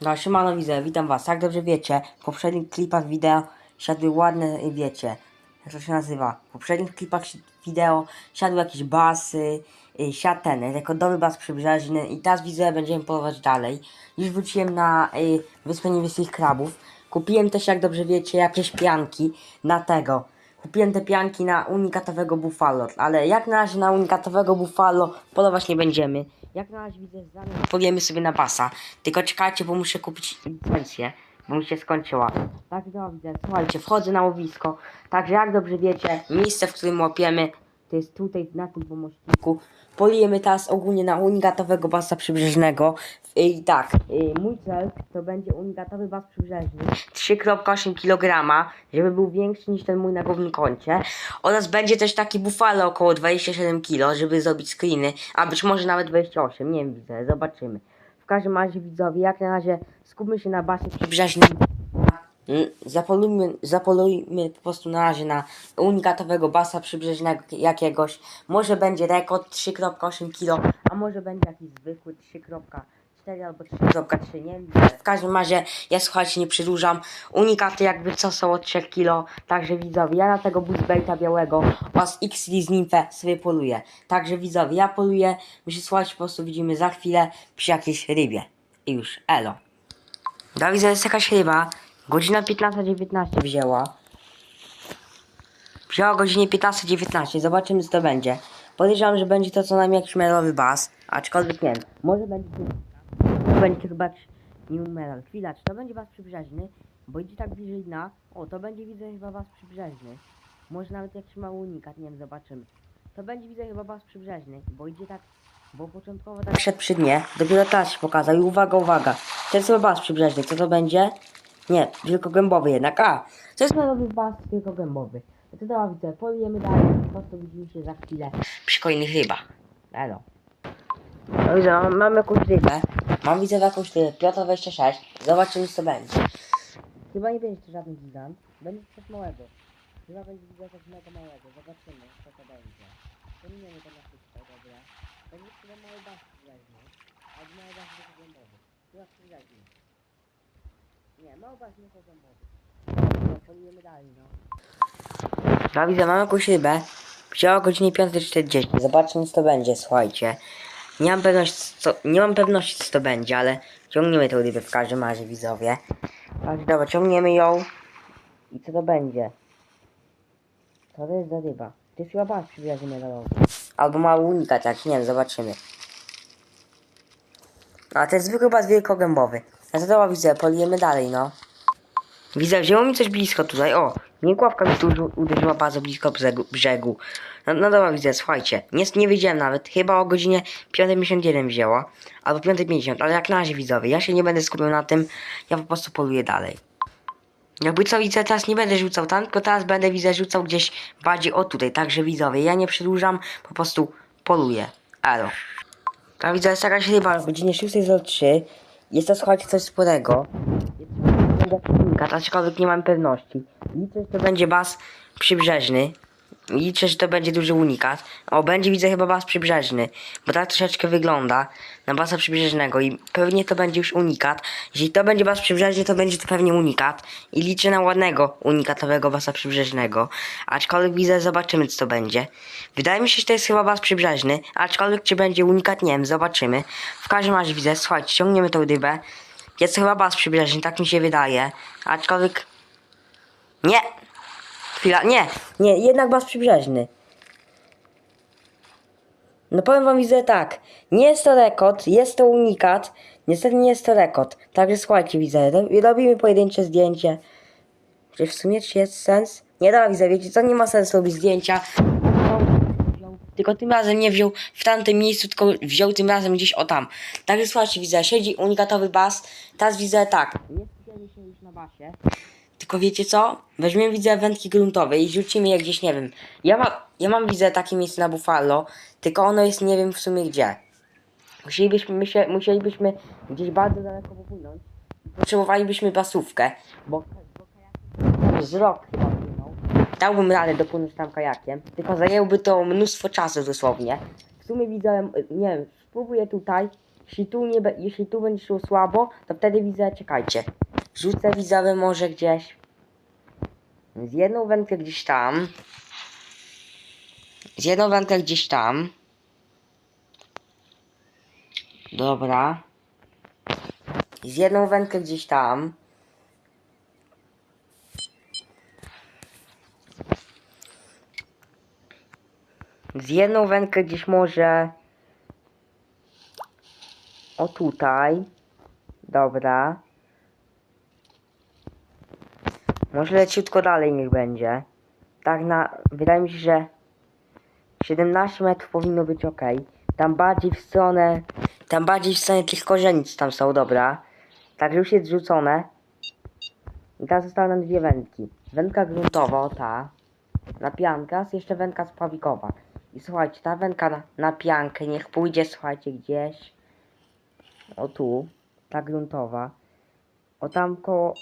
No, siemano widzę, witam was. Jak dobrze wiecie, w poprzednich klipach wideo siadły ładne, wiecie, jak to się nazywa, w poprzednich klipach wideo siadły jakieś basy, y, siadł ten, rekordowy bas przybrzeżny i teraz widzę, będziemy polować dalej. Już wróciłem na y, Wyspę Niebieskich Krabów. Kupiłem też, jak dobrze wiecie, jakieś pianki na tego. Kupiłem te pianki na unikatowego Buffalo, ale jak na razie na unikatowego Buffalo polować nie będziemy. Jak na razie widzę, zamiast polujemy sobie na basa. Tylko czekajcie, bo muszę kupić licencję, bo mi się skończyła. Tak, widzę, słuchajcie, wchodzę na łowisko. Także jak dobrze wiecie, miejsce, w którym łapiemy, to jest tutaj na tym pomościku. Polujemy teraz ogólnie na unikatowego basa przybrzeżnego. I tak, y, mój cel to będzie unikatowy bas przybrzeżny 3,8 kg, żeby był większy niż ten mój na głównym koncie. Oraz będzie też taki buffalo około 27 kg, żeby zrobić screeny, a być może nawet 28, nie wiem, widzę, zobaczymy. W każdym razie widzowie, jak na razie skupmy się na basie przybrzeżnym. Mm, Zapolujmy, zapolujmy po prostu na razie na unikatowego basa przybrzeżnego jakiegoś. Może będzie rekord 3,8 kg, a może będzie jakiś zwykły 3,4 albo 3,3, nie wiem. W każdym razie ja słuchajcie, nie przedłużam. Unikaty jakby co są od 3 kg, także widzowie, ja na tego buzzbaita białego oraz XD z nimfę sobie poluję. Także widzowie, ja poluję, my się słuchajcie, po prostu widzimy za chwilę przy jakiejś rybie. I już, elo. Da widzę, jest jakaś ryba. Godzina 15.19 wzięła. Wzięła o godzinie 15.19. Zobaczymy co to będzie. Podejrzewam, że będzie to co najmniej jakiś melowy bas. Aczkolwiek nie wiem. Może będzie będzie chyba nie meral. Chwila, czy to będzie bas przybrzeżny? Bo idzie tak bliżej dna. O, to będzie widzę chyba bas przybrzeżny. Może nawet jakiś mały unikat, nie wiem, zobaczymy. To będzie widzę chyba bas przybrzeżny, bo idzie tak, bo początkowo tak szedł przy dnie, dopiero teraz się pokazał i uwaga, uwaga. To jest chyba bas przybrzeżny, co to będzie? Nie, wielkogębowy jednak, a! To jest melowy bas wielkogębowy. No to dobra, widzę, polujemy dalej, po prostu widzimy się za chwilę przy kolejnych rybach. Elo. No widzę, mam, mam jakąś rybę. Mam widzę jakąś rybę, Piotr 26. Zobaczymy co będzie. Chyba nie będzie to żaden gigant. Będzie coś małego. Chyba będzie widzę coś mega małego. Zobaczymy co to będzie. Pominiemy to na wszystko, dobra. Będzie chyba mały bas weźmie. Albo mały bas wielkogębowy. Chyba przyjaźni. Nie, mały bas wielkogębowy. No, polujemy dalej, no. No widzę, mam jakąś rybę. Wzięła o godzinie 5.40. Zobaczymy co to będzie, słuchajcie. Nie mam pewności co, nie mam pewności co to będzie, ale ciągniemy tę rybę w każdym razie widzowie. Tak, dobra, ciągniemy ją. I co to będzie? Co to jest za ryba? Jest chyba przywiazy medalowy. Albo mały unikat, jak nie wiem, zobaczymy. A to jest zwykły bas wielkogębowy. A to dobra widzę, polijemy dalej, no. Widzę, wzięło mi coś blisko tutaj. O, miękławka mi tu uderzyła- uderzyła bardzo blisko brzegu. brzegu. No, no dobra, widzę, słuchajcie. Nie, nie wiedziałem nawet. Chyba o godzinie 5.51 wzięła. Albo 5.50, ale jak na razie widzowie. Ja się nie będę skupiał na tym. Ja po prostu poluję dalej. Jakby co widzę, teraz nie będę rzucał tam, tylko teraz będę widzę rzucał gdzieś bardziej o tutaj. Także widzowie, ja nie przedłużam, po prostu poluję. Elo. Tam widzę, jest jakaś ryba o godzinie 6.03. Jest to słuchajcie coś sporego. Jest to aczkolwiek nie mam pewności. Liczę, że to będzie bas przybrzeżny. Liczę, że to będzie duży unikat. O, będzie widzę chyba bas przybrzeżny, bo tak troszeczkę wygląda na basa przybrzeżnego i pewnie to będzie już unikat. Jeśli to będzie bas przybrzeżny, to będzie to pewnie unikat. I liczę na ładnego unikatowego basa przybrzeżnego. Aczkolwiek widzę, zobaczymy co to będzie. Wydaje mi się, że to jest chyba bas przybrzeżny, aczkolwiek czy będzie unikat, nie wiem, zobaczymy. W każdym razie widzę, słuchajcie, ciągniemy tą rybę. Jest chyba bas przybrzeżny, tak mi się wydaje. Aczkolwiek... Nie! Chwila, nie, nie, jednak bas przybrzeżny. No powiem wam widzę tak, nie jest to rekord, jest to unikat, niestety nie jest to rekord. Także słuchajcie widzę, ro- robimy pojedyncze zdjęcie. Czy w sumie czy jest sens? Nie da widzę, wiecie co, nie ma sensu robić zdjęcia. Tylko tym razem nie wziął w tamtym miejscu, tylko wziął tym razem gdzieś o tam. Także słuchajcie, widzę, siedzi unikatowy bas. Teraz widzę tak. Nie skupiamy się już na basie. Tylko wiecie co? Weźmiemy widzę wędki gruntowe i rzucimy je gdzieś, nie wiem. Ja, ma, ja mam widzę takie miejsce na Buffalo, tylko ono jest nie wiem w sumie gdzie. Musielibyśmy, myślę, musielibyśmy gdzieś bardzo daleko popłynąć. Potrzebowalibyśmy basówkę, bo, bo z rok chyba płynął. Dałbym radę dopłynąć tam kajakiem, tylko zajęłoby to mnóstwo czasu dosłownie. W sumie widzę, nie wiem, spróbuję tutaj Jeśli tu, nie, jeśli tu będzie szło słabo, to wtedy widzę, czekajcie. Rzucę widzowy może gdzieś. Z jedną wędkę gdzieś tam. Z jedną wędkę gdzieś tam. Dobra. Z jedną wędkę gdzieś tam. Z jedną wędkę gdzieś może. O tutaj. Dobra. Może leciutko dalej niech będzie. Tak na. Wydaje mi się, że 17 metrów powinno być ok. Tam bardziej w stronę. Tam bardziej w stronę tych korzenic tam są, dobra. Także już jest rzucone. I teraz zostały nam dwie wędki. Wędka gruntowa, ta. Na pianka, jest jeszcze wędka spławikowa. I słuchajcie, ta wędka na, na piankę niech pójdzie, słuchajcie, gdzieś. O tu. Ta gruntowa. O tam koło...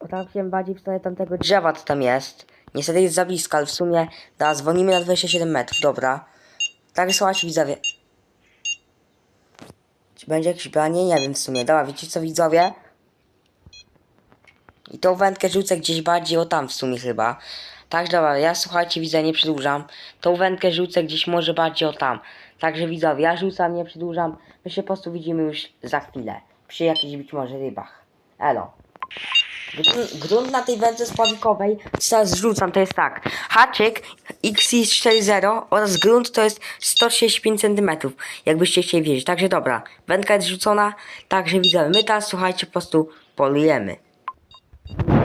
O tam się bardziej w stronę tamtego drzewa, co tam jest. Niestety jest za ale w sumie... Da, dzwonimy na 27 metrów, dobra. Tak, słuchajcie, widzowie. Czy będzie jakieś branie? Nie wiem w sumie. Dobra, wiecie co, widzowie? I tą wędkę rzucę gdzieś bardziej o tam w sumie chyba. Tak, dobra, ja słuchajcie, widzę, nie przedłużam. Tą wędkę rzucę gdzieś może bardziej o tam. Także widzowie, ja rzucam, nie przedłużam. My się po prostu widzimy już za chwilę. Przy jakichś być może rybach. Elo. Grunt, na tej wędce spławikowej, co teraz rzucam, to jest tak. Haczyk XC40 oraz grunt to jest 135 cm. Jakbyście chcieli wiedzieć. Także dobra, wędka jest rzucona. Także widzowie, my teraz słuchajcie, po prostu polujemy.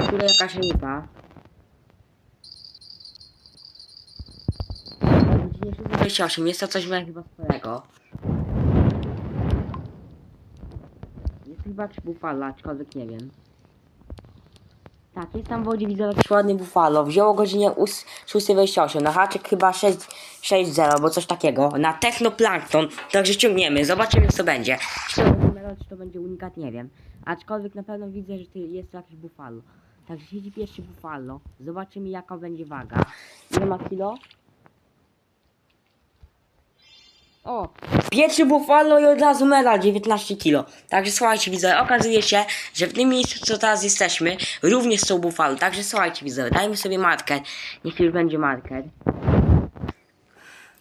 Tutaj jakaś ryba. O godzinie 6.28, jest to coś chyba sporego. Jest chyba czy bufala, aczkolwiek nie wiem. Tak, jest tam w wodzie widzę jakiś ładny bufalo. Wziął o godzinie ós- 6.28. Na haczyk chyba 6.0, bo coś takiego. Na technoplankton. Także ciągniemy. Zobaczymy co będzie. Czy to będzie czy to będzie unikat, nie wiem. Aczkolwiek na pewno widzę, że jest to jakieś bufalo. Także siedzi pierwszy bufalo. Zobaczymy jaka będzie waga. Ile ma kilo? O, pierwszy bufalo i od razu medal 19 kilo. Także słuchajcie widzowie, okazuje się, że w tym miejscu co teraz jesteśmy, również są bufalo. Także słuchajcie widzowie, dajmy sobie marker. Niech już będzie marker.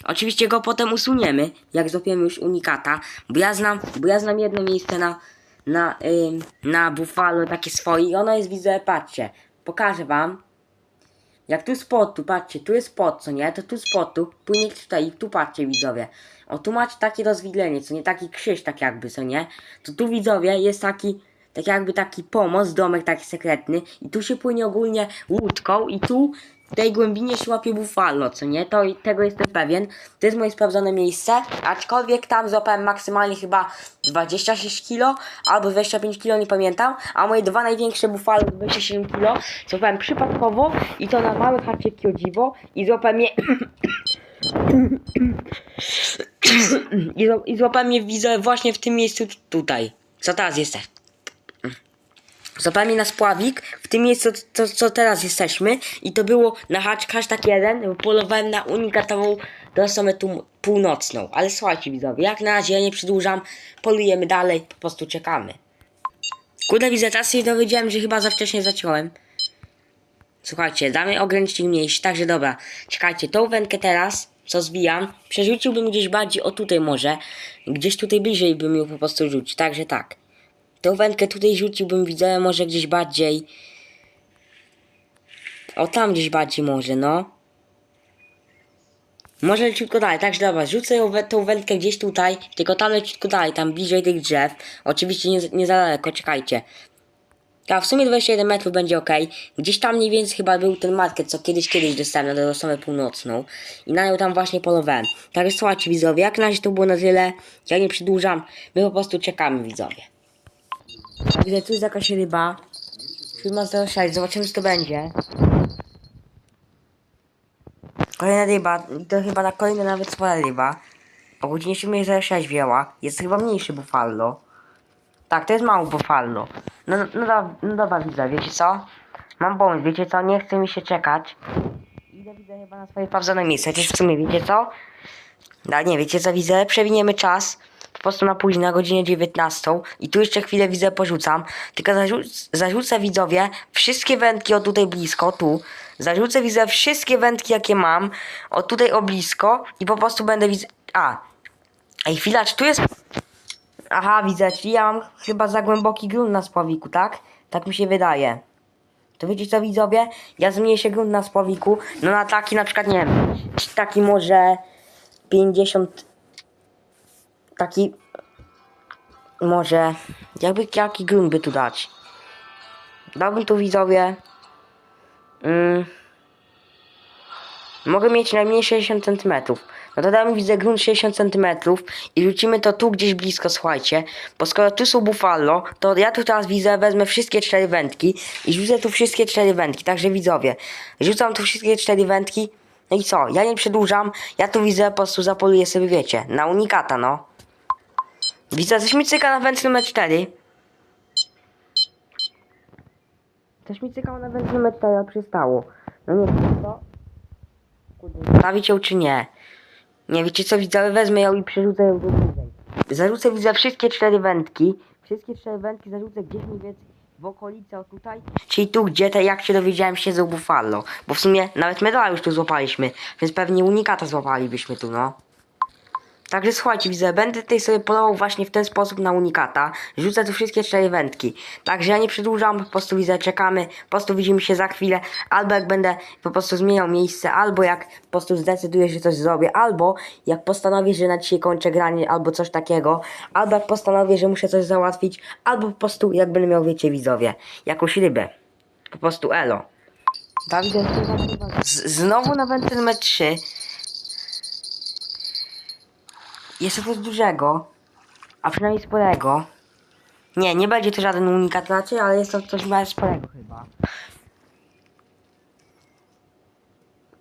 Oczywiście go potem usuniemy, jak złapiemy już unikata, bo ja znam, bo ja znam jedno miejsce na, na, na bufalo takie swoje i ono jest widzę, patrzcie, pokażę wam. Jak tu spod, tu patrzcie, tu jest spod, co nie? To tu spod, tu płynie tutaj i tu patrzcie widzowie. O, tu macie takie rozwidlenie, co nie? Taki krzyż tak jakby, co nie? To tu widzowie jest taki, tak jakby taki pomost, domek taki sekretny i tu się płynie ogólnie łódką i tu w tej głębinie się łapie bufalo, co nie? To tego jestem pewien. To jest moje sprawdzone miejsce, aczkolwiek tam złapałem maksymalnie chyba 26 kg albo 25 kg, nie pamiętam, a moje dwa największe bufalo 27 kg złapałem przypadkowo i to na haczyki o dziwo i złapałem je I, zła- I złapałem je widzę właśnie w tym miejscu tutaj. Co teraz jest? Je na spławik w tym miejscu, co, co teraz jesteśmy. I to było na hashtag jeden, bo polowałem na unikatową tu północną. Ale słuchajcie widzowie, jak na razie ja nie przedłużam, polujemy dalej, po prostu czekamy. Kurde widzę, teraz się dowiedziałem, że chyba za wcześnie zaciąłem. Słuchajcie, damy ogranicznik mniejszy, także dobra. Czekajcie, tą wędkę teraz, co zwijam, przerzuciłbym gdzieś bardziej o tutaj może. Gdzieś tutaj bliżej bym ją po prostu rzucił, także tak. Tą wędkę tutaj rzuciłbym, widzę, może gdzieś bardziej. O tam gdzieś bardziej może, no. Może leciutko dalej, także dobra, rzucę ją, tą wędkę gdzieś tutaj, tylko tam leciutko dalej, tam bliżej tych drzew. Oczywiście nie, nie za daleko, czekajcie. A w sumie 21 metrów będzie ok. Gdzieś tam mniej więcej chyba był ten market, co kiedyś, kiedyś dostałem na Dorosłą Północną. I na nią tam właśnie polowałem. Także słuchajcie widzowie, jak na razie to było na tyle. Ja nie przedłużam. My po prostu czekamy widzowie. Widzę, tu jest jakaś ryba. Firma 06, zobaczymy co to będzie. Kolejna ryba, to chyba na kolejna nawet spora ryba. O godzinie 7.06 wzięła. Jest chyba mniejszy bufalo. Tak, to jest mało bufalo. No, no, no, no dobra, widzę, wiecie co? Mam pomysł, wiecie co? Nie chce mi się czekać. Idę, widzę chyba na swoje sprawdzone miejsce. Chociaż w sumie, wiecie co? No nie, wiecie co, widzę? Przewiniemy czas. Po prostu na później, na godzinę 19 i tu jeszcze chwilę widzę porzucam, tylko zarzuc, zarzucę widzowie wszystkie wędki o tutaj blisko, tu, zarzucę widzę wszystkie wędki jakie mam, o tutaj o blisko i po prostu będę widzę, a, ej chwila, czy tu jest, aha widzę, czyli ja mam chyba za głęboki grunt na spławiku, tak? Tak mi się wydaje. To wiecie co widzowie? Ja zmniejszę grunt na spławiku, no na taki na przykład, nie wiem, taki może 50 taki może jakby jaki grunt by tu dać. Dałbym tu widzowie mm, mogę mieć najmniej 60 cm no to damy widzę grunt 60 cm i rzucimy to tu gdzieś blisko słuchajcie. Bo skoro tu są buffalo to ja tu teraz widzę wezmę wszystkie cztery wędki i rzucę tu wszystkie cztery wędki. Także widzowie rzucam tu wszystkie cztery wędki. No i co, ja nie przedłużam, ja tu widzę, po prostu zapoluję sobie, wiecie, na unikata, no. Widzę, coś mi cyka na węd numer 4. Coś mi cykało na węd numer 4, ale przestało. No nie wiem co. Kurde, stawić ją czy nie? Nie wiecie co, widzę, wezmę ją i przerzucę ją do bliżej. Zarzucę, widzę, wszystkie cztery wędki. Wszystkie cztery wędki zarzucę gdzieś mniej więcej w okolicy, o tutaj. Czyli tu, gdzie te, jak się dowiedziałem, siedzą buffalo. Bo w sumie nawet medala już tu złapaliśmy, więc pewnie unikata złapalibyśmy tu, no. Także słuchajcie, widzę, będę tutaj sobie polował właśnie w ten sposób na unikata. Rzucę tu wszystkie cztery wędki. Także ja nie przedłużam, po prostu widzę, czekamy, po prostu widzimy się za chwilę. Albo jak będę po prostu zmieniał miejsce, albo jak po prostu zdecyduję, że coś zrobię, albo jak postanowię, że na dzisiaj kończę granie, albo coś takiego, albo jak postanowię, że muszę coś załatwić, albo po prostu jak będę miał, wiecie, widzowie, jakąś rybę. Po prostu elo. Dawid, z- znowu na wędce numer 3. To coś dużego, a przynajmniej sporego. Nie, nie będzie to żaden unikat raczej, ale jest to coś małe sporego chyba.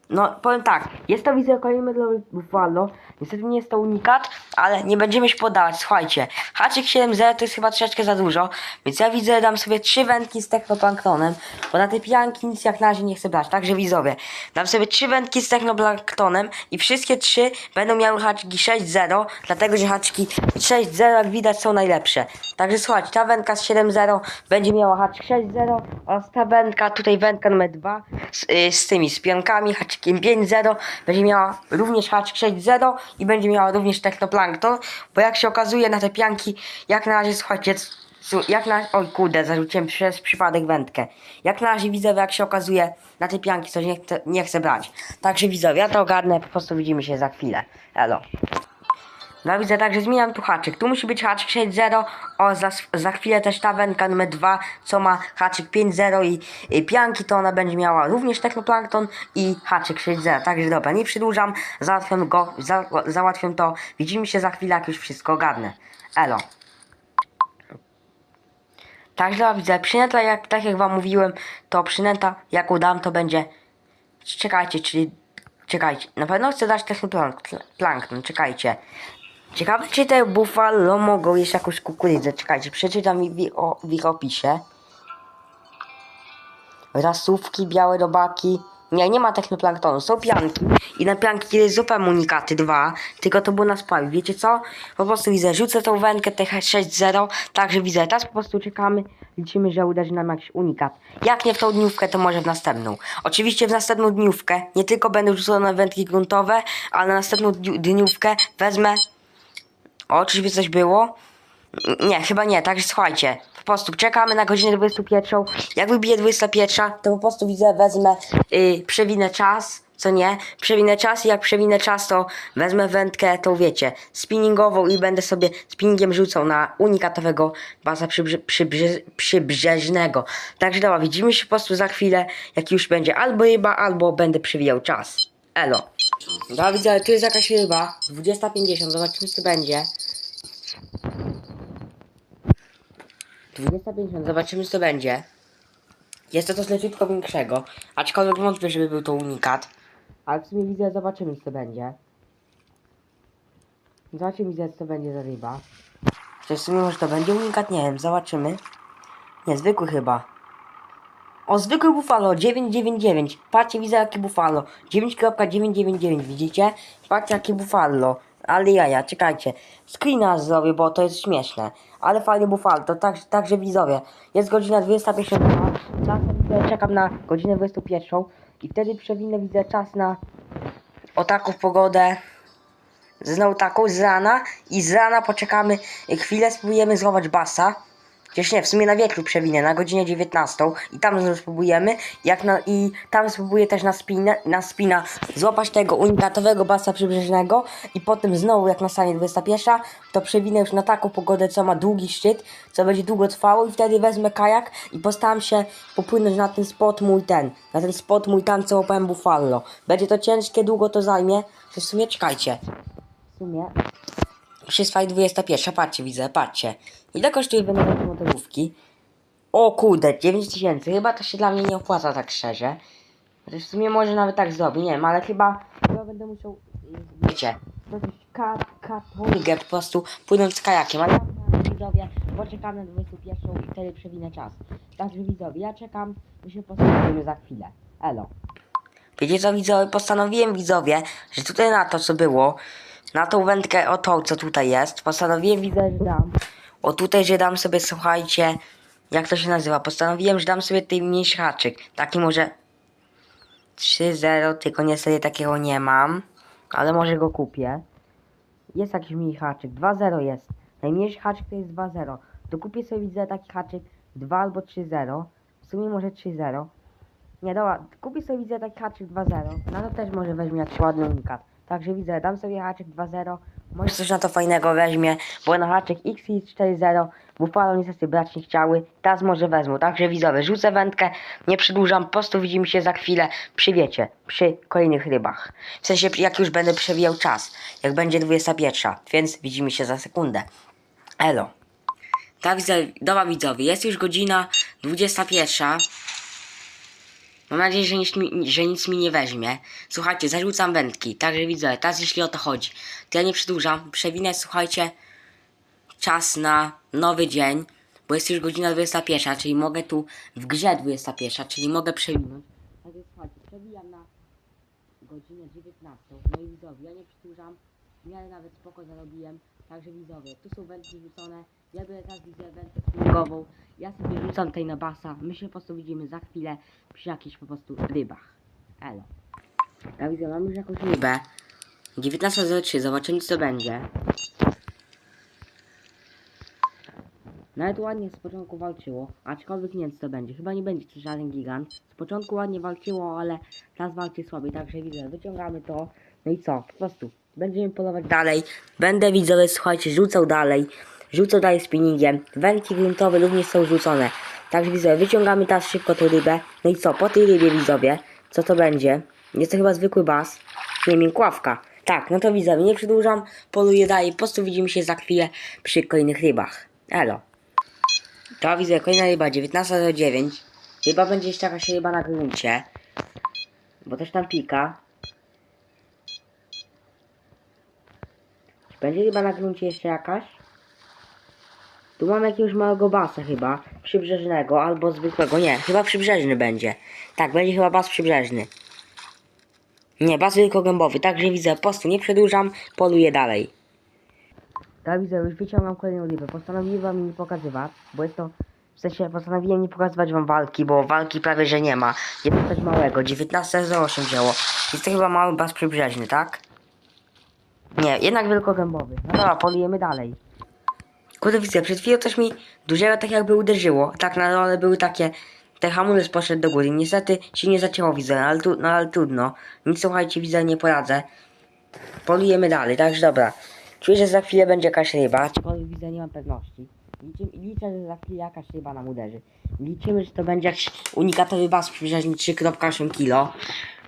No, powiem tak, jest to widzę kolejny medalowy Buffalo. Niestety nie jest to unikat, ale nie będziemy się podawać. Słuchajcie, haczyk 7.0 to jest chyba troszeczkę za dużo, więc ja widzę, dam sobie trzy wędki z technoplanktonem, bo na te pijanki nic jak na razie nie chcę brać. Także widzowie, dam sobie trzy wędki z technoplanktonem i wszystkie trzy będą miały haczyki 6.0, dlatego że haczyki 6.0 jak widać są najlepsze. Także słuchajcie, ta wędka z 7.0 będzie miała haczyk 6.0 oraz ta wędka, tutaj wędka numer 2 z, y, z tymi, z pionkami, haczykiem 5.0 będzie miała również haczyk 6.0 i będzie miała również technoplankton, bo jak się okazuje na te pianki, jak na razie słuchajcie, jak na... Oj kurde, zarzuciłem przez przypadek wędkę. Jak na razie widzowie, jak się okazuje na te pianki, coś nie chcę, nie chcę brać. Także widzowie, ja to ogarnę, po prostu widzimy się za chwilę. Elo. No widzę, także zmieniam tu haczyk. Tu musi być haczyk 6.0. O, za, za chwilę też ta wędka numer 2, co ma haczyk 5.0 i, i pianki, to ona będzie miała również technoplankton i haczyk 6.0. Także dobra, nie przedłużam, załatwię go, za, załatwię to. Widzimy się za chwilę, jak już wszystko ogarnę. Elo. Także widzę, przynęta, jak, tak jak wam mówiłem, to przynęta, jaką dam, to będzie... Czekajcie, czyli... Czekajcie, na pewno chcę dać technoplankton, czekajcie. Ciekawe, czy te buffalo mogą jeść jakąś kukurydzę. Czekajcie, przeczytam w, w ich opisie. Rasówki, białe robaki. Nie, nie ma technoplanktonu, są pianki. I na pianki jest zupełnie unikaty dwa, tylko to było na sprawie. Wiecie co? Po prostu widzę, rzucę tą wędkę TH6-0, także widzę, teraz po prostu czekamy, liczymy, że uderzy nam jakiś unikat. Jak nie w tą dniówkę, to może w następną. Oczywiście w następną dniówkę nie tylko będę rzucał na wędki gruntowe, ale na następną dniówkę wezmę o, czyżby coś było? Nie, chyba nie, także słuchajcie. Po prostu czekamy na godzinę 21. Jak wybije 21, to po prostu widzę, wezmę, yy, przewinę czas, co nie? Przewinę czas i jak przewinę czas, to wezmę wędkę, tą wiecie, spinningową i będę sobie spinningiem rzucał na unikatowego baza przybrze przybrze przybrzeżnego. Także dobra, widzimy się po prostu za chwilę, jak już będzie albo ryba, albo będę przewijał czas. Elo. Dobra, widzę, tu jest jakaś ryba. 20.50, zobaczymy co to będzie. 20.50, zobaczymy co będzie. Jest to coś leciutko większego, aczkolwiek wątpię, żeby był to unikat. Ale w sumie widzę, zobaczymy co będzie. Zobaczymy widzę co będzie za ryba. Czy w sumie może to będzie unikat? Nie wiem, zobaczymy. Nie, zwykły chyba. O, zwykły Buffalo 999. Patrzcie, widzę jakie Buffalo. 9.999, widzicie? Patrzcie jakie Buffalo. Ale jaja, czekajcie. Screena zrobię, bo to jest śmieszne. Ale fajny bufal, to tak, także widzowie. Jest godzina 21. Czasem czekam na godzinę 21. I wtedy przewinę, widzę czas na o taką pogodę. Znowu taką z rana. I z rana poczekamy chwilę, spróbujemy złować basa. Chociaż nie, w sumie na wieczór przewinę, na godzinę 19 i tam spróbujemy, jak na, i tam spróbuję też na spinę, na spina złapać tego unikatowego basa przybrzeżnego i potem znowu jak nastanie 21, to przewinę już na taką pogodę, co ma długi szczyt, co będzie długo trwało i wtedy wezmę kajak i postaram się popłynąć na ten spot mój ten, na ten spot mój tam, co łapałem Buffalo. Będzie to ciężkie, długo to zajmie, to w sumie czekajcie. W sumie już jest fajna 21, patrzcie widzę, patrzcie. Ile kosztuje wynajęcie motorówki? O kurde, 9 tysięcy, chyba to się dla mnie nie opłaca tak szczerze. Chociaż w sumie może nawet tak zrobię, nie wiem, ale chyba, chyba będę musiał, wiecie, zrobić katologę po prostu płynąć z kajakiem, ale widzowie, poczekam na 21 i wtedy przewinę czas. Także widzowie, ja czekam, my się postanowimy za chwilę. Elo. Wiecie co widzowie, postanowiłem widzowie, że tutaj na to co było, na tą wędkę o tą co tutaj jest, postanowiłem widzę, że dam, o tutaj, że dam sobie, słuchajcie, jak to się nazywa, postanowiłem, że dam sobie tutaj mniejszy haczyk, taki może 3-0, tylko niestety takiego nie mam, ale może go kupię. Jest jakiś mini haczyk, 2-0 jest, najmniejszy haczyk to jest 2-0, to kupię sobie widzę taki haczyk 2 albo 3-0, w sumie może 3-0, nie, dobra, kupię sobie widzę taki haczyk 2-0. No to też może weźmie jakiś ładny unikat. Także widzę, dam sobie haczyk 2-0. Może coś na to fajnego weźmie, bo na haczyk XX4-0 Buffalo niestety brać nie chciały. Teraz może wezmą. Także widzowie, rzucę wędkę, nie przedłużam, po prostu widzimy się za chwilę przy wiecie, przy kolejnych rybach. W sensie jak już będę przewijał czas, jak będzie 21, więc widzimy się za sekundę. Elo. Tak, widzę, dobra widzowie, jest już godzina 21. Mam nadzieję, że nic, mi, że nic mi nie weźmie. Słuchajcie, zarzucam wędki, także widzę, teraz jeśli o to chodzi, to ja nie przedłużam, przewinę, słuchajcie, czas na nowy dzień, bo jest już godzina 21, czyli mogę tu w grze 21, czyli mogę przewinąć. Także słuchajcie, przewijam na godzinę 19, no i widzowie, ja nie przedłużam, w nawet spoko zarobiłem, także widzowie, tu są wędki rzucone, ja biorę teraz widzę wędkę spiningową, ja sobie rzucam tutaj na basa, my się po prostu widzimy za chwilę przy jakichś po prostu rybach. Elo. Ja widzę, mam już jakąś rybę. 19.03, zobaczymy co będzie. Nawet ładnie z początku walczyło, aczkolwiek nie wiem co to będzie. Chyba nie będzie to żaden gigant. Z początku ładnie walczyło, ale teraz walczy słabiej, także widzę, wyciągamy to. No i co? Po prostu będziemy polować dalej. Będę widzowie, słuchajcie, rzucał dalej. Rzucał dalej spinningiem. Wędki gruntowe również są rzucone. Także widzowie, wyciągamy teraz szybko tą rybę. No i co? Po tej rybie widzowie, co to będzie? Jest to chyba zwykły bas. Nie, miękławka. Tak, no to widzowie, nie przedłużam, poluję dalej. Po prostu widzimy się za chwilę przy kolejnych rybach. Elo. To widzę, kolejna ryba, 19.09. Chyba będzie jeszcze jakaś ryba na gruncie. Bo też tam pika. Będzie ryba na gruncie jeszcze jakaś? Tu mam jakiegoś małego basa chyba, przybrzeżnego albo zwykłego, nie, chyba przybrzeżny będzie. Tak, będzie chyba bas przybrzeżny. Nie, bas wielkogębowy, także widzę, po prostu nie przedłużam, poluję dalej. Tak widzę, już wyciągam kolejną rybę, postanowiłem wam nie pokazywać, bo jest to, w sensie postanowiłem nie pokazywać wam walki, bo walki prawie że nie ma. Jest coś małego, 19.08 wzięło. Jest to chyba mały bas przybrzeżny, tak? Nie, jednak wielkogębowy. No dobra, polujemy dalej. Kurde widzę, przed chwilą coś mi dużego tak jakby uderzyło. Tak na dole były takie. Ten hamulec poszedł do góry. Niestety się nie zacięło widzę, ale, tu, no, ale trudno. Nic słuchajcie, widzę, nie poradzę. Polujemy dalej, także dobra. Czuję, że za chwilę będzie jakaś ryba, aczkolwiek widzę, nie mam pewności. Liczę, liczę, że za chwilę jakaś ryba nam uderzy. Liczymy, że to będzie jakiś unikatowy bas przybrzeżny 3.8 kg.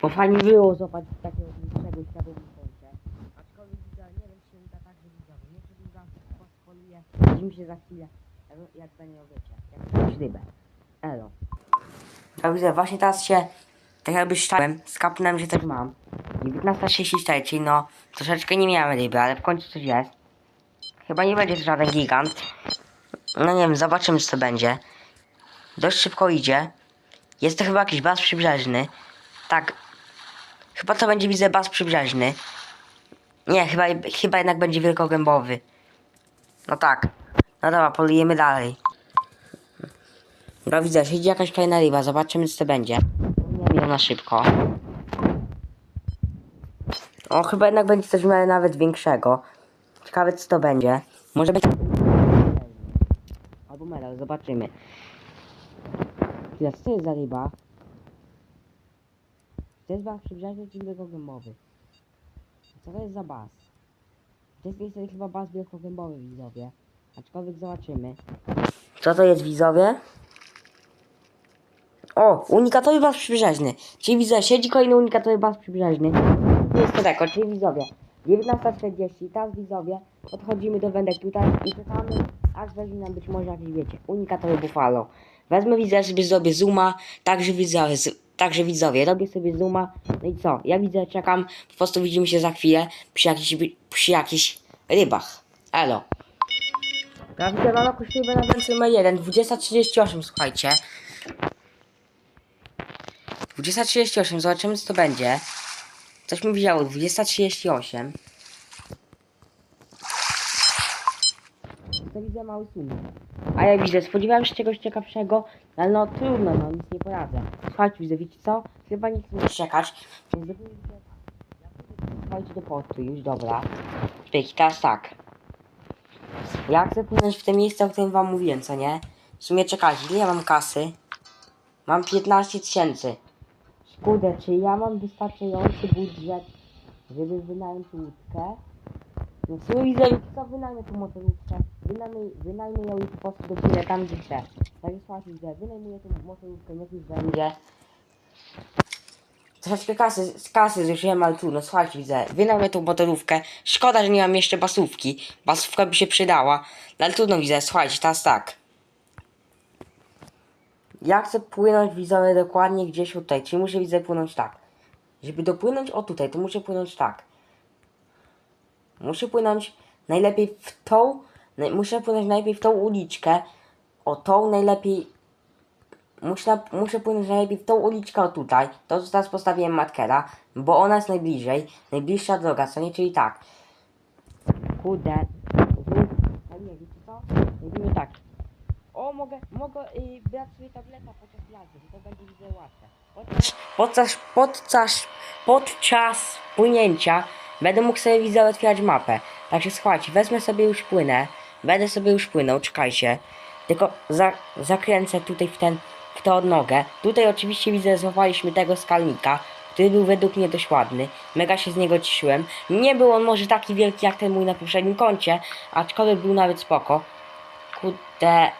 Bo fajnie było złapać takiego czegoś na drugim kącie. Aczkolwiek widzę, nie wiem, czy uda tak, że widzę. Nie przedłużam, poluję. Widzimy się za chwilę, jak- będzie wiecie, jak jakąś rybę. Elo. Widzę, właśnie teraz się tak jakby szczałem, skapnąłem, że coś mam. 19.34, czyli no troszeczkę nie miałem ryby, ale w końcu coś jest. Chyba nie będzie to żaden gigant. No nie wiem, zobaczymy co to będzie. Dość szybko idzie. Jest to chyba jakiś bas przybrzeżny. Tak. Chyba to będzie widzę bas przybrzeżny. Nie, chyba, chyba jednak będzie wielkogębowy. No tak. No dobra, polujemy dalej. No widzę, siedzi jakaś kolejna ryba, zobaczymy co to będzie. Ją na szybko. O, chyba jednak będzie coś nawet większego. Ciekawe co to będzie. Może być... Albo medal, zobaczymy. Chwila, co to jest za ryba? To jest bas przybrzeżny czy wielkogębowy? Co to jest za bas? To jest niestety chyba bas wielkogębowy widzowie. Aczkolwiek zobaczymy. Co to jest widzowie? O, unikatowy bas przybrzeżny. Czyli widzę, siedzi kolejny unikatowy bas przybrzeżny. Jest to rekord, czyli widzowie. 19.40, teraz widzowie, podchodzimy do wędek tutaj i czekamy, aż weźmie nam być może jakieś, wiecie, unikatowe buffalo. Wezmę widzę, sobie zrobię zooma, także z, także widzowie, robię sobie zooma, no i co, ja widzę, czekam, po prostu widzimy się za chwilę przy jakichś, przy rybach. Elo. Ja widzę, mama kosztuje na wędce numer 1, 20.38, słuchajcie. 20.38, zobaczymy co to będzie. Coś mi wzięło, 20.38. To widzę mały sum. A ja widzę, spodziewałem się czegoś ciekawszego, ale no trudno, no nic nie poradzę. Słuchajcie, widzę, wiecie co? Chyba nie chcę już czekać, więc tak. Słuchajcie do portu już, dobra. Pyk, teraz tak. Ja chcę płynąć w te miejsca, o którym wam mówiłem, co nie? W sumie czekajcie, ile ja mam kasy? Mam 15 tysięcy. Kurde, czy ja mam wystarczający budżet, żeby wynająć łódkę? No w sumie widzę, co wynajmę tą motorówkę. Wynajmę ją i po prostu dopłynę tam, gdzie chcę. Tak jest słuchajcie, widzę, wynajmuję tą motorówkę, niech już będzie. Troszeczkę kasy, z kasy zużyłem, ale trudno, słuchajcie, widzę, wynajmę tą motorówkę. Szkoda, że nie mam jeszcze basówki. Basówka by się przydała. No ale trudno, widzę, słuchajcie, teraz tak. Ja chcę płynąć widzowie dokładnie gdzieś tutaj, czyli muszę widzę płynąć tak. Żeby dopłynąć o tutaj, to muszę płynąć tak. Muszę płynąć najlepiej w tą, muszę płynąć najlepiej w tą uliczkę. O tą najlepiej, muszę, muszę płynąć w tą uliczkę o tutaj. To co teraz postawiłem bo ona jest najbliżej, najbliższa droga, co nie, czyli tak. Kurde. Nie, wiecie co? Robimy tak. O, mogę, mogę y, brać sobie tableta podczas jazdy, to będzie widzę łatwe. Podczas, podczas, podczas, podczas płynięcia będę mógł sobie otwierać mapę. Także słuchajcie, wezmę sobie już płynę, będę sobie już płynął, czekajcie. Tylko za, zakręcę tutaj w ten, w tę odnogę. Tutaj oczywiście widzę, złapaliśmy tego skalnika, który był według mnie dość ładny. Mega się z niego cieszyłem. Nie był on może taki wielki jak ten mój na poprzednim koncie, aczkolwiek był nawet spoko. Kurde,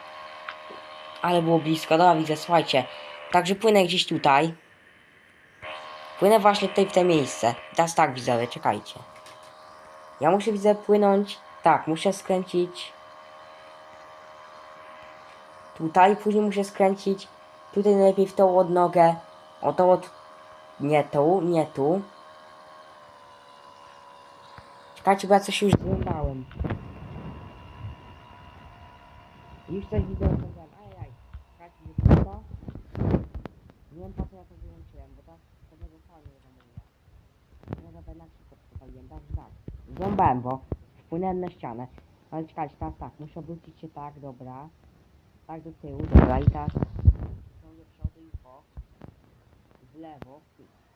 ale było blisko. Dobra, widzę, słuchajcie. Także płynę gdzieś tutaj. Płynę właśnie tutaj w te miejsce. Teraz tak, widzowie, czekajcie. Ja muszę, widzę, płynąć. Tak, muszę skręcić. Tutaj, później muszę skręcić. Tutaj najlepiej w tą odnogę. O tą od... Nie tu, nie tu. Czekajcie, bo ja coś już zglądałem. Już coś widzę, Ajaj, czekajcie, wiecie co? Nie wiem po co ja to wyłączyłem, bo tak tego fajnie zamówię. Może będę szybko przepaliłem, tak, tak. Zrąbałem, bo wpłynąłem na ścianę. Ale czekajcie, teraz tak, muszę obrócić się tak, dobra. Tak do tyłu, dobra, i. Są do przodu i bok. W lewo.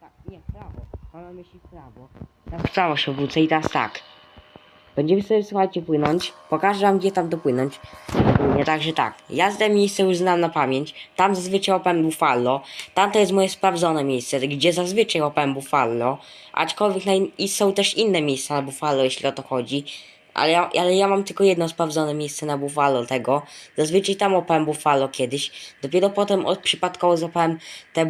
Tak, nie, w prawo. Mam na myśli w prawo. Teraz w prawo się obrócę i teraz tak. Będziemy sobie, słuchajcie, płynąć. Pokażę wam, gdzie tam dopłynąć. Nie, także tak. Ja te miejsce już znam na pamięć. Tam zazwyczaj łapałem Buffalo. Tam to jest moje sprawdzone miejsce, gdzie zazwyczaj łapałem Buffalo. Aczkolwiek na i są też inne miejsca na Buffalo, jeśli o to chodzi. Ale ja, ale ja mam tylko jedno sprawdzone miejsce na Buffalo tego. Zazwyczaj tam łapałem Buffalo kiedyś. Dopiero potem od przypadkowo złapałem te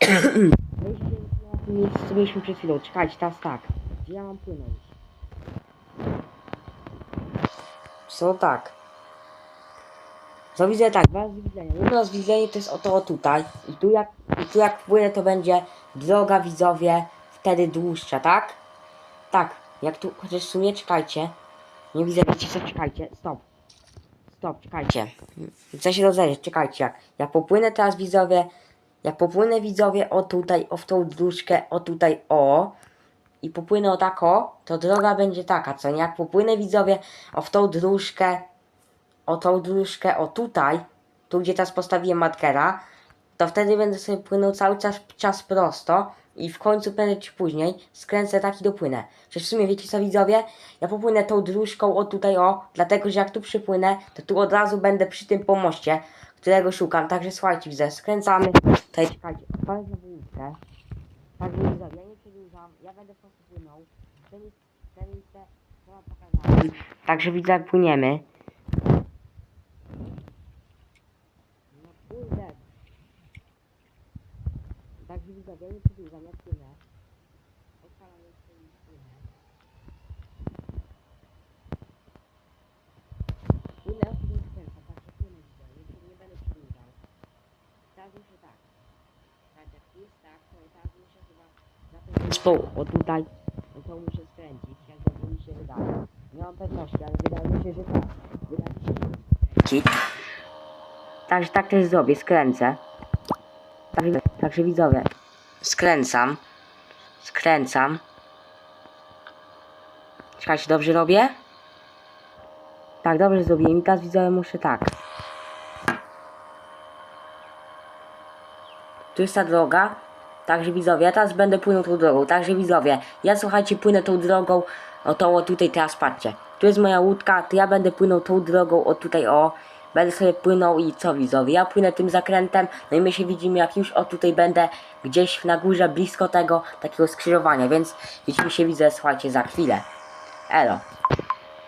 miejsce, co mieliśmy przed chwilą. Czekajcie, teraz tak. Gdzie ja mam płynąć? Co tak? Co widzę tak, razy widzenia. Jedno raz widzenie to jest oto tutaj. I tu jak, i tu jak płynę to będzie droga widzowie wtedy dłuższa, tak? Tak, jak tu, chociaż w sumie czekajcie. Nie widzę, wiecie co, czekajcie, stop. Stop, czekajcie. Chcę się rozejrzeć, czekajcie. Jak, jak popłynę teraz widzowie, jak popłynę widzowie o tutaj, o w tą dróżkę, o tutaj, o. i popłynę o tak o, to droga będzie taka, co nie? Jak popłynę widzowie o w tą dróżkę, o tą dróżkę, o tutaj, tu gdzie teraz postawiłem markera, to wtedy będę sobie płynął cały czas, czas prosto i w końcu prędzej czy później skręcę tak i dopłynę. Że w sumie wiecie co widzowie? Ja popłynę tą dróżką o tutaj o, dlatego że jak tu przypłynę, to tu od razu będę przy tym pomoście, którego szukam. Także słuchajcie, widzę, skręcamy. Tutaj czekajcie, odpalę. Także widzowie, ja będę po prostu płynął. Także widzę, jak płyniemy. No kurde. Także widzowie, ja nie przedłużam, jak płynę. Odpalam jeszcze i płynę. Płynę, a później skręcam, także płynę widzowie, nie, nie będę przedłużał. Teraz muszę tak. Tak, jak tu jest tak, to teraz muszę chyba za ten zespół, o tutaj, no to muszę skręcić, jak dobrze mi się wydaje. Nie mam pewności, ale wydaje mi się, że tak. Wydaje mi się, że skręcić. Także tak też zrobię, skręcę. Także, także widzowie, skręcam, skręcam. Czekajcie, dobrze robię? Tak, dobrze zrobiłem i teraz widzowie muszę tak. Tu jest ta droga. Także widzowie, ja teraz będę płynął tą drogą. Także widzowie, ja słuchajcie, płynę tą drogą. O to o tutaj teraz patrzcie. Tu jest moja łódka, to ja będę płynął tą drogą o tutaj o. Będę sobie płynął i co widzowie, ja płynę tym zakrętem, no i my się widzimy jak już o tutaj będę gdzieś na górze blisko tego takiego skrzyżowania, więc widzimy się widzę, słuchajcie, za chwilę. Elo.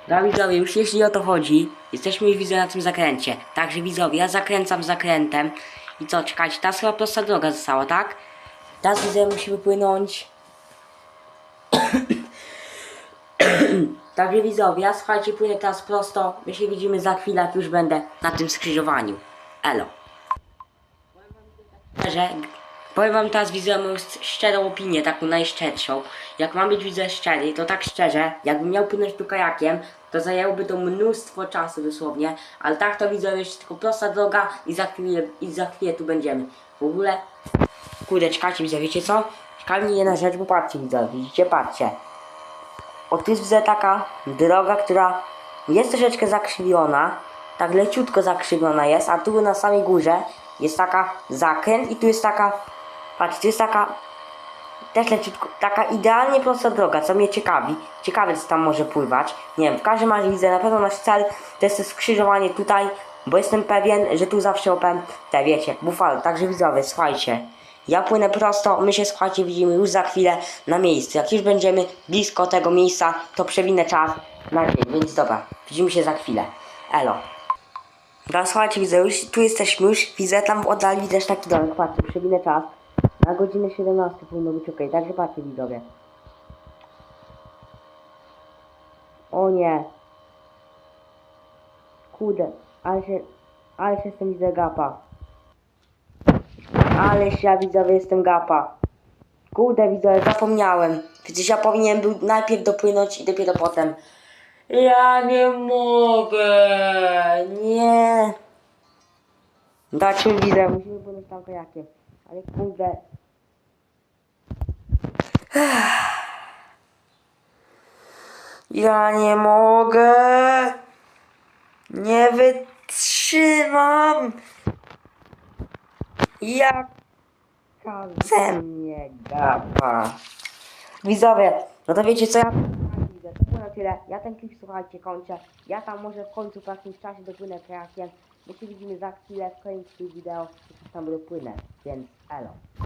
Dobra widzowie, już jeśli o to chodzi, jesteśmy już widzę na tym zakręcie. Także widzowie, ja zakręcam zakrętem. I co, czekajcie, teraz chyba prosta droga została, tak? Teraz widzę, musimy płynąć. Także widzowie, ja słuchajcie, płynę teraz prosto. My się widzimy za chwilę, jak już będę na tym skrzyżowaniu. Elo. Szczerze, powiem wam teraz widzę moją szczerą opinię, taką najszczerszą. Jak mam być widzę szczery, to tak szczerze, jakbym miał płynąć tu kajakiem, to zajęłoby to mnóstwo czasu dosłownie, ale tak to widzę jest tylko prosta droga i za chwilę, i za chwilę tu będziemy. W ogóle, kurde, czekajcie widzę, wiecie co? Czekaj mnie jedna rzecz, bo patrzcie widzę, widzicie, patrzcie. O, tu jest widzę taka droga, która jest troszeczkę zakrzywiona, tak leciutko zakrzywiona jest, a tu na samej górze jest taka zakręt i tu jest taka, patrzcie, tu jest taka też leciutko, taka idealnie prosta droga, co mnie ciekawi. Ciekawe, co tam może pływać. Nie wiem, w każdym razie widzę, na pewno nasz cel to jest to skrzyżowanie tutaj, bo jestem pewien, że tu zawsze opem, te wiecie, bufalo. Także widzowie, słuchajcie, ja płynę prosto, my się, słuchajcie, widzimy już za chwilę na miejscu. Jak już będziemy blisko tego miejsca, to przewinę czas na dzień, więc dobra, widzimy się za chwilę. Elo. Dobra, słuchajcie, widzę, już, tu jesteśmy już, widzę tam w oddali, też taki domek, patrzcie, przewinę czas. Na godzinę 17 powinno być ok, także patrzcie widzowie. O nie. Kurde, ale się, ale się jestem widzę gapa. Ale ja widzowie jestem gapa. Kurde widzowie, zapomniałem. Przecież ja powinienem był najpierw dopłynąć i dopiero potem. Ja nie mogę. Nie. Dajcie widzę, musimy płynąć tam kajakiem. Ale kurde. Ja nie mogę. Nie wytrzymam. Jaka ze mnie gapa. Widzowie, no to wiecie co ja widzę, to było na tyle. Ja ten klip słuchajcie kończę. Ja tam może w końcu po jakimś czasie dopłynę kajakiem. My się widzimy za chwilę w kolejnym wideo, tam dopłynę. Więc elo.